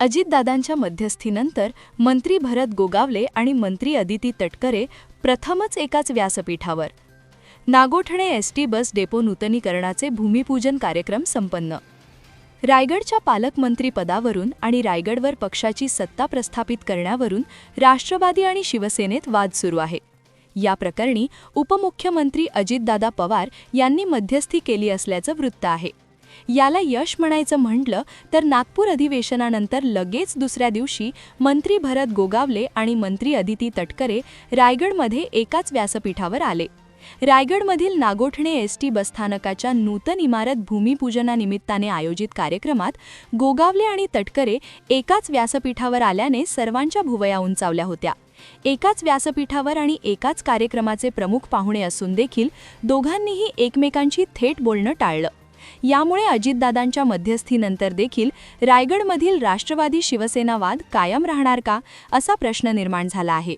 अजितदादांच्या मध्यस्थीनंतर मंत्री भरत गोगावले आणि मंत्री अदिती तटकरे प्रथमच एकाच व्यासपीठावर. Nagothane S T bus depot नूतनीकरणाचे भूमिपूजन कार्यक्रम संपन्न. रायगडच्या पालकमंत्रीपदावरून आणि रायगडवर पक्षाची सत्ता प्रस्थापित करण्यावरून राष्ट्रवादी आणि शिवसेनेत वाद सुरू आहे. या प्रकरणी उपमुख्यमंत्री अजितदादा पवार यांनी मध्यस्थी केली असल्याचं वृत्त आहे. याला यश म्हणायचं म्हटलं तर नागपूर अधिवेशनानंतर लगेच दुसऱ्या दिवशी मंत्री भरत गोगावले आणि मंत्री अदिती तटकरे रायगडमध्ये एकाच व्यासपीठावर आले. रायगडमधील नागोठणे एस टी बसस्थानकाच्या नूतन इमारत भूमिपूजनानिमित्ताने आयोजित कार्यक्रमात गोगावले आणि तटकरे एकाच व्यासपीठावर आल्याने सर्वांच्या भुवया उंचावल्या होत्या. एकाच व्यासपीठावर आणि एकाच कार्यक्रमाचे प्रमुख पाहुणे असून देखील दोघांनीही एकमेकांची थेट बोलणं टाळलं. यामुळे अजितदादांच्या मध्यस्थीनंतर देखील रायगडमधील राष्ट्रवादी शिवसेना वाद कायम राहणार का असा प्रश्न निर्माण झाला आहे.